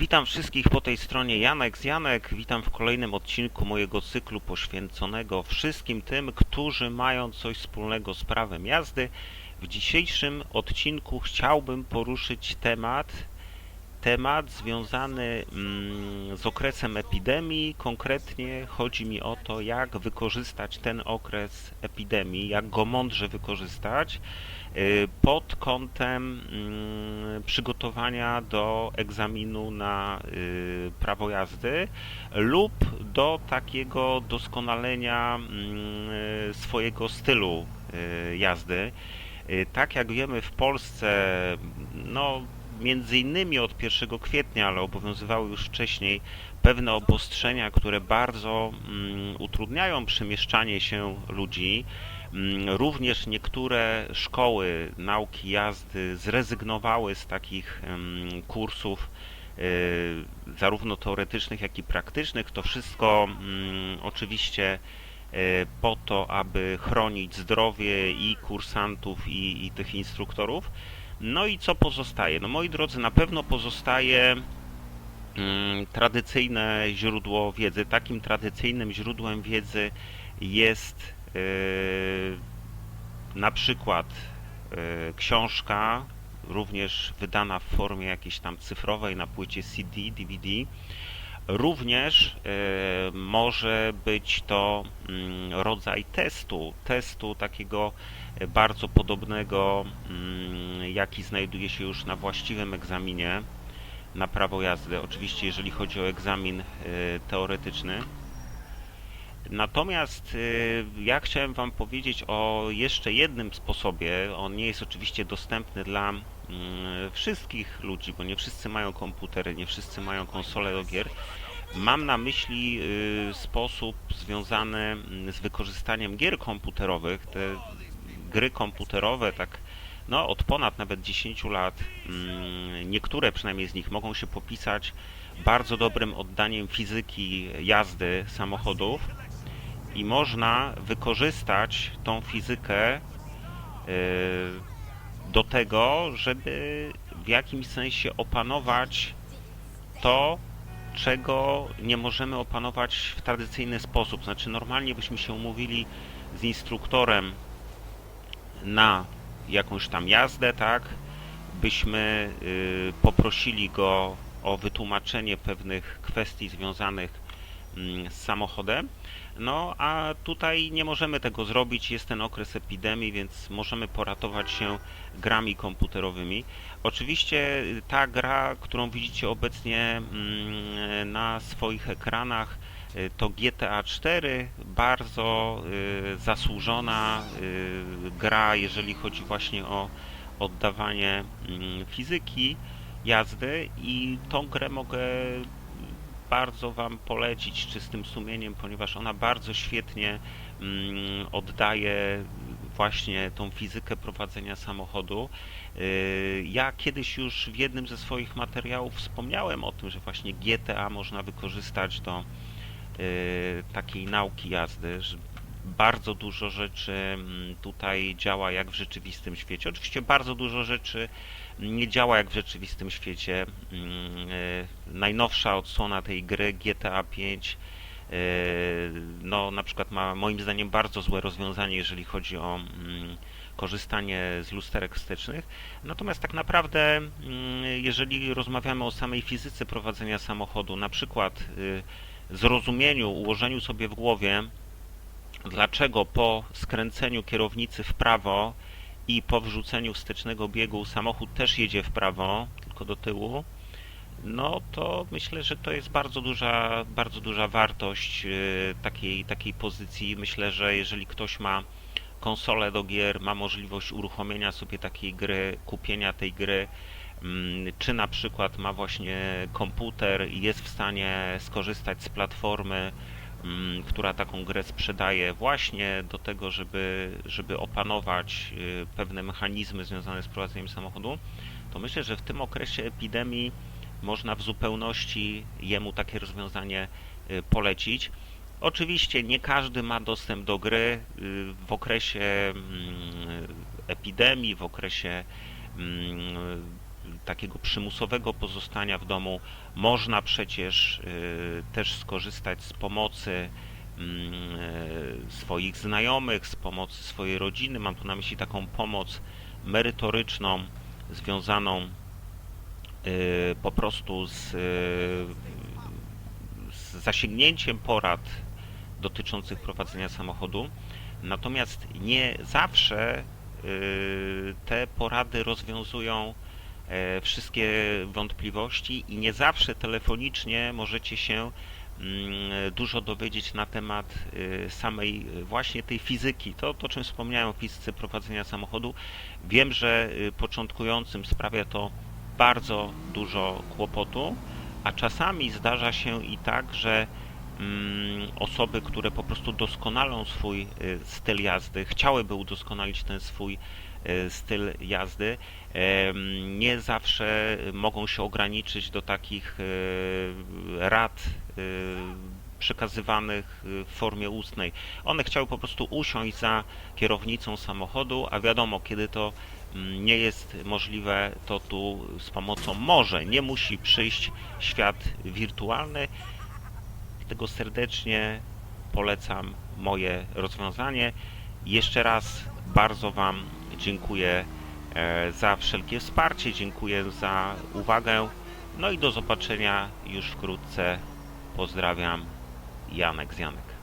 Witam wszystkich po tej stronie Janek z Janek. Witam w kolejnym odcinku mojego cyklu poświęconego wszystkim tym, którzy mają coś wspólnego z prawem jazdy. W dzisiejszym odcinku chciałbym poruszyć temat temat związany mm, z okresem epidemii. Konkretnie chodzi mi o to, jak wykorzystać ten okres epidemii, jak go mądrze wykorzystać y, pod kątem mm, przygotowania do egzaminu na y, prawo jazdy lub do takiego doskonalenia mm, swojego stylu y, jazdy. Tak jak wiemy w Polsce, no między innymi od 1 kwietnia, ale obowiązywały już wcześniej pewne obostrzenia, które bardzo mm, utrudniają przemieszczanie się ludzi. Mm, również niektóre szkoły nauki jazdy zrezygnowały z takich mm, kursów, y, zarówno teoretycznych, jak i praktycznych. To wszystko mm, oczywiście y, po to, aby chronić zdrowie i kursantów, i, i tych instruktorów. No i co pozostaje? No moi drodzy, na pewno pozostaje mm, tradycyjne źródło wiedzy. Takim tradycyjnym źródłem wiedzy jest yy, na przykład yy, książka, również wydana w formie jakiejś tam cyfrowej na płycie CD, DVD. Również y, może być to y, rodzaj testu, testu takiego bardzo podobnego, mm, jaki znajduje się już na właściwym egzaminie na prawo jazdy. Oczywiście, jeżeli chodzi o egzamin y, teoretyczny. Natomiast ja chciałem Wam powiedzieć o jeszcze jednym sposobie. On nie jest oczywiście dostępny dla mm, wszystkich ludzi, bo nie wszyscy mają komputery, nie wszyscy mają konsole do gier. Mam na myśli y, sposób związany mm, z wykorzystaniem gier komputerowych. Te gry komputerowe, tak no, od ponad nawet 10 lat, mm, niektóre przynajmniej z nich mogą się popisać bardzo dobrym oddaniem fizyki jazdy samochodów i można wykorzystać tą fizykę y, do tego, żeby w jakimś sensie opanować to, czego nie możemy opanować w tradycyjny sposób. Znaczy, normalnie byśmy się umówili z instruktorem na jakąś tam jazdę, tak, byśmy y, poprosili go o wytłumaczenie pewnych kwestii związanych z samochodem. No a tutaj nie możemy tego zrobić, jest ten okres epidemii, więc możemy poratować się grami komputerowymi. Oczywiście ta gra, którą widzicie obecnie mm, na swoich ekranach, Y, to GTA 4, bardzo y, zasłużona y, gra, jeżeli chodzi właśnie o oddawanie mm, fizyki jazdy i tą grę mogę bardzo Wam polecić czystym sumieniem, ponieważ ona bardzo świetnie mm, oddaje właśnie tą fizykę prowadzenia samochodu. Ja kiedyś już w jednym ze swoich materiałów wspomniałem o tym, że właśnie GTA można wykorzystać do Y, takiej nauki jazdy, że bardzo dużo rzeczy mm, tutaj działa jak w rzeczywistym świecie. Oczywiście bardzo dużo rzeczy nie działa jak w rzeczywistym świecie. Mm, y, najnowsza odsłona tej gry GTA 5 y, no na przykład ma moim zdaniem bardzo złe rozwiązanie, jeżeli chodzi o mm, korzystanie z lusterek wstecznych. Natomiast tak naprawdę, jeżeli rozmawiamy o samej fizyce prowadzenia samochodu, na przykład zrozumieniu, ułożeniu sobie w głowie, dlaczego po skręceniu kierownicy w prawo i po wrzuceniu wstecznego biegu samochód też jedzie w prawo, tylko do tyłu, no to myślę, że to jest bardzo duża, bardzo duża wartość y, takiej, takiej pozycji. Myślę, że jeżeli ktoś ma konsolę do gier, ma możliwość uruchomienia sobie takiej gry, kupienia tej gry, Mm, czy na przykład ma właśnie komputer i jest w stanie skorzystać z platformy, która taką grę sprzedaje właśnie do tego, żeby, żeby opanować y, pewne mechanizmy związane z prowadzeniem samochodu, to myślę, że w tym okresie epidemii można w zupełności jemu takie rozwiązanie y, polecić. Oczywiście nie każdy ma dostęp do gry y, w okresie mm, epidemii, w okresie takiego przymusowego pozostania w domu można przecież y, też skorzystać z pomocy mm, y, swoich znajomych, z pomocy swojej rodziny. Mam tu na myśli taką pomoc merytoryczną związaną y, po prostu z, z zasięgnięciem porad dotyczących prowadzenia samochodu. Natomiast nie zawsze te porady rozwiązują wszystkie wątpliwości i nie zawsze telefonicznie możecie się mm, dużo dowiedzieć na temat y, samej właśnie tej fizyki. To, to czym wspomniałem o fizyce prowadzenia samochodu. Wiem, że y, początkującym sprawia to bardzo dużo kłopotu, a czasami zdarza się i tak, że osoby, które po prostu doskonalą swój y, styl jazdy, chciałyby udoskonalić ten swój y, styl jazdy, nie zawsze mogą się ograniczyć do takich y, rad przekazywanych w formie ustnej. One chciały po prostu usiąść za kierownicą samochodu, a wiadomo, kiedy to mm, nie jest możliwe, to tu z pomocą może, nie musi przyjść świat wirtualny. Dlatego serdecznie polecam moje rozwiązanie. Jeszcze raz bardzo Wam dziękuję e, za wszelkie wsparcie, dziękuję za uwagę. No i do zobaczenia już wkrótce. Pozdrawiam, Janek z Janek.